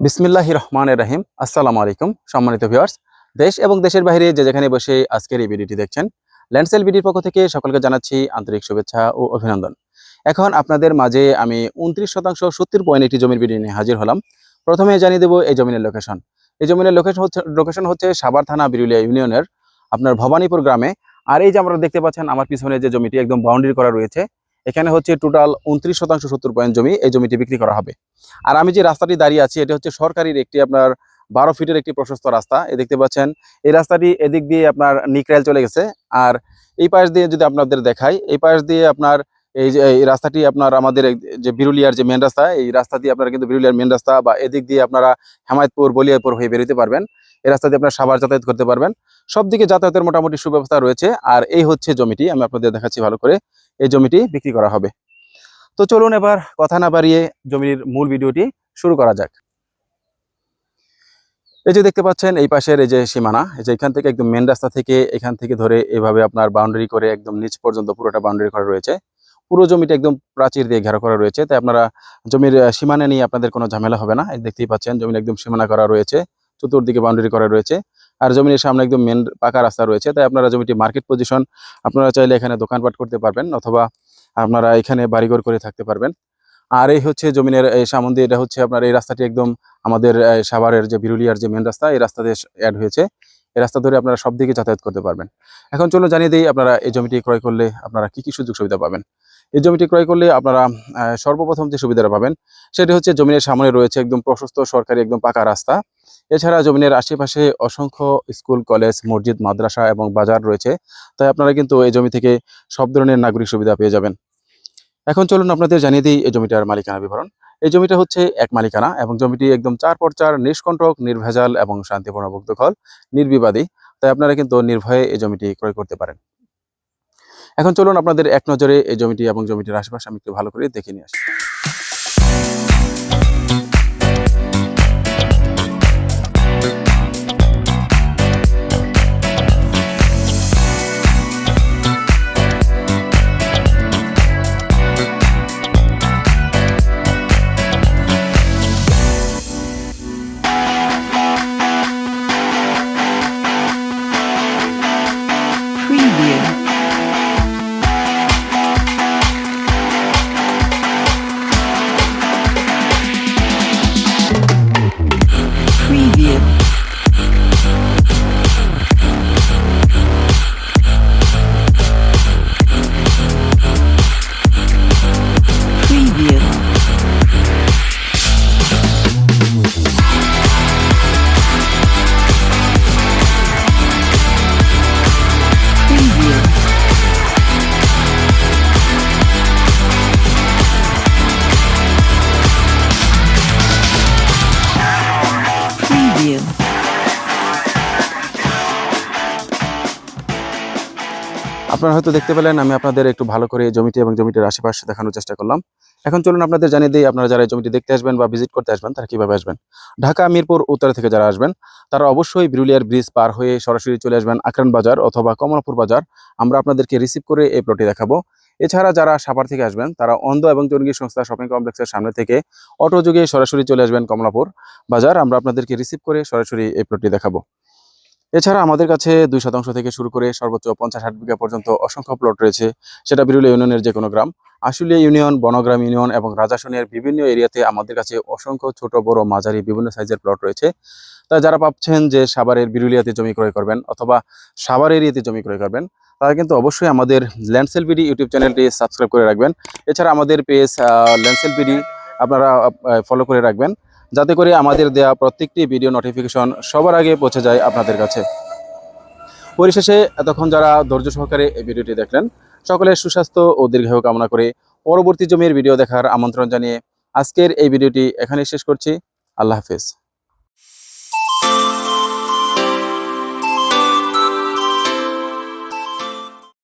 বিসমিল্লাহ রহমান রাহিম। আসসালামু আলাইকুম সম্মানিত ভিউয়ার্স। দেশ এবং দেশের বাইরে যে যেখানে বসে আজকের এই ভিডিওটি দেখছেন, ল্যান্ডসেল ভিডিওর পক্ষ থেকে সকলকে জানাচ্ছি আন্তরিক শুভেচ্ছা ও অভিনন্দন। এখন আপনাদের মাঝে আমি উনত্রিশ শতাংশ সত্তর পয়েন্ট একটি জমির ভিডিও নিয়ে হাজির হলাম। প্রথমে জানিয়ে দেবো এই জমিনের লোকেশন এই জমিনের লোকেশন হচ্ছে লোকেশন হচ্ছে সাবার থানা বিরুলিয়া ইউনিয়নের আপনার ভবানীপুর গ্রামে। আর এই যে আমরা দেখতে পাচ্ছেন, আমার পিছনে যে জমিটি একদম বাউন্ডারি করা রয়েছে এখানে হচ্ছে টোটাল উনত্রিশ শতাংশ সত্তর পয়েন্ট জমি এই জমিটি বিক্রি করা হবে। আর আমি যে রাস্তাটি দাঁড়িয়ে আছি, এটা হচ্ছে সরকারির একটি আপনার বারো ফিটের একটি প্রশস্ত রাস্তা। এ দেখতে পাচ্ছেন, এই রাস্তাটি এদিক দিয়ে আপনার নিকরাইল চলে গেছে। আর এই পাশ দিয়ে যদি আপনাদের দেখাই, এই পাশ দিয়ে আপনার এই যে, এই রাস্তাটি আপনার আমাদের যে বিরুলিয়ার যে মেন রাস্তা, এই রাস্তা দিয়ে আপনারা কিন্তু বিরুলিয়ার মেন রাস্তা বা এদিক দিয়ে আপনারা হেমায়তপুর বলিয়াপুর হয়ে বেরোতে পারবেন। এই রাস্তা দিয়ে আপনারা সাভার যাতায়াত করতে পারবেন। সব দিকে যাতায়াতের মোটামুটি সুব্যবস্থা রয়েছে। আর এই হচ্ছে জমিটি, আমি আপনাদের দেখাচ্ছি ভালো করে। এই জমিটি বিক্রি করা হবে। তো চলুন এবার কথা না বাড়িয়ে জমির মূল ভিডিওটি শুরু করা যাক। এই যে দেখতে পাচ্ছেন, এই পাশের এই যে সীমানা, এই যে এখান থেকে একদম মেন রাস্তা থেকে এখান থেকে ধরে এভাবে আপনার বাউন্ডারি করে একদম নিচ পর্যন্ত পুরোটা বাউন্ডারি করা রয়েছে। পুরো জমিটা একদম প্রাচীর দিয়ে ঘেরা করা রয়েছে। তাই আপনারা জমির সীমানা নিয়ে আপনাদের কোনো ঝামেলা হবে না। দেখতেই পাচ্ছেন, জমির একদম সীমানা করা রয়েছে। চতুর্দিকে বাউন্ডারি করা রয়েছে। আর জমির সামনে একদম মেন পাকা রাস্তা রয়েছে, তাই আপনারা জমিটি মার্কেট পজিশন আপনারা চাইলে এখানে দোকানপাট করতে পারবেন, অথবা আপনারা এখানে বাড়িঘর করে থাকতে পারবেন। আর এই হচ্ছে জমিনের, এই সামনে এটা হচ্ছে আপনার, এই রাস্তাটি একদম আমাদের সাভারের যে বিরুলিয়ার যে মেন রাস্তা, এই রাস্তাতে অ্যাড হয়েছে। এই রাস্তা ধরে আপনারা সব দিকে যাতায়াত করতে পারবেন। এখন চলুন জানিয়ে দিই, আপনারা এই জমিটি ক্রয় করলে আপনারা কি কি সুযোগ সুবিধা পাবেন। এই জমিটি ক্রয় করলে আপনারা সর্বপ্রথম যে সুবিধাটা পাবেন, সেটি হচ্ছে জমিনের সামনে রয়েছে একদম প্রশস্ত সরকারি একদম পাকা রাস্তা। এছাড়া জমিনের আশেপাশে অসংখ্য স্কুল, কলেজ, মসজিদ, মাদ্রাসা এবং বাজার রয়েছে। তাই আপনারা কিন্তু এই জমি থেকে সব ধরনের নাগরিক সুবিধা পেয়ে যাবেন। এখন চলুন আপনাদের জানিয়ে দিই এই জমিটার মালিকানা বিবরণ। এই জমিটা হচ্ছে এক মালিকানা এবং জমিটি একদম চার পর চার নিষ্কণ্টক, নির্ভেজাল এবং শান্তিপূর্ণ মুক্তখল নির্বিবাদী। তাই আপনারা কিন্তু নির্ভয়ে এই জমিটি ক্রয় করতে পারেন। এখন চলুন আপনাদের এক নজরে এই জমিটি এবং জমিটির আশেপাশে আমি একটু ভালো করে দেখে নিয়ে আসি। bien. আপনারা হয়তো দেখতে পেলেন, আমি আপনাদের একটু ভালো করে জমিটি এবং জমিটির আশেপাশে দেখানোর চেষ্টা করলাম। এখন চলুন আপনাদের জানিয়ে দিই, আপনারা যারা জমিটি দেখতে আসবেন বা ভিজিট করতে আসবেন, তারা কীভাবে আসবেন? ঢাকা, মিরপুর, উত্তরা থেকে যারা আসবেন, তারা অবশ্যই বিরুলিয়ার ব্রিজ পার হয়ে সরাসরি চলে আসবেন আকরান বাজার অথবা কমলাপুর বাজার। আমরা আপনাদেরকে রিসিভ করে এই প্লটটি দেখাবো। এছাড়া যারা সাপার থেকে আসবেন, তারা অন্ধ এবং জঙ্গি সংস্থা শপিং কমপ্লেক্সের সামনে থেকে অটো যুগে সরাসরি চলে আসবেন কমলাপুর বাজার। আমরা আপনাদেরকে রিসিভ করে সরাসরি এই প্লটটি দেখাবো। এছাড়া আমাদের কাছে দুই শতাংশ থেকে শুরু করে সর্বোচ্চ পঞ্চাশ ষাট বিঘা পর্যন্ত অসংখ্য প্লট রয়েছে। সেটা বিরুলিয়া ইউনিয়নের যে কোনো গ্রাম, আশুলিয়া ইউনিয়ন, বনগ্রাম ইউনিয়ন এবং রাজাসনের বিভিন্ন এরিয়াতে আমাদের কাছে অসংখ্য ছোট, বড়, মাঝারি বিভিন্ন সাইজের প্লট রয়েছে। তা যারা ভাবছেন যে সাভারের বিরুলিয়াতে জমি ক্রয় করবেন অথবা সাভার এরিয়াতে জমি ক্রয় করবেন, তারা কিন্তু অবশ্যই আমাদের ল্যান্ডসেল বিডি ইউটিউব চ্যানেলটি সাবস্ক্রাইব করে রাখবেন। এছাড়া আমাদের পেজ ল্যান্ডসেল বিডি আপনারা ফলো করে রাখবেন। যাতে করে আমাদের দেয়া প্রত্যেকটি ভিডিও নোটিফিকেশন সবার আগে পৌঁছে যায় আপনাদের কাছে। পরিশেষে এতক্ষণ যারা ধৈর্য সহকারে এই ভিডিওটি দেখলেন, সকলের সুস্বাস্থ্য ও দীর্ঘায়ু কামনা করে পরবর্তী জমির ভিডিও দেখার আমন্ত্রণ জানিয়ে আজকের এই ভিডিওটি এখানে শেষ করছি। আল্লাহ হাফেজ।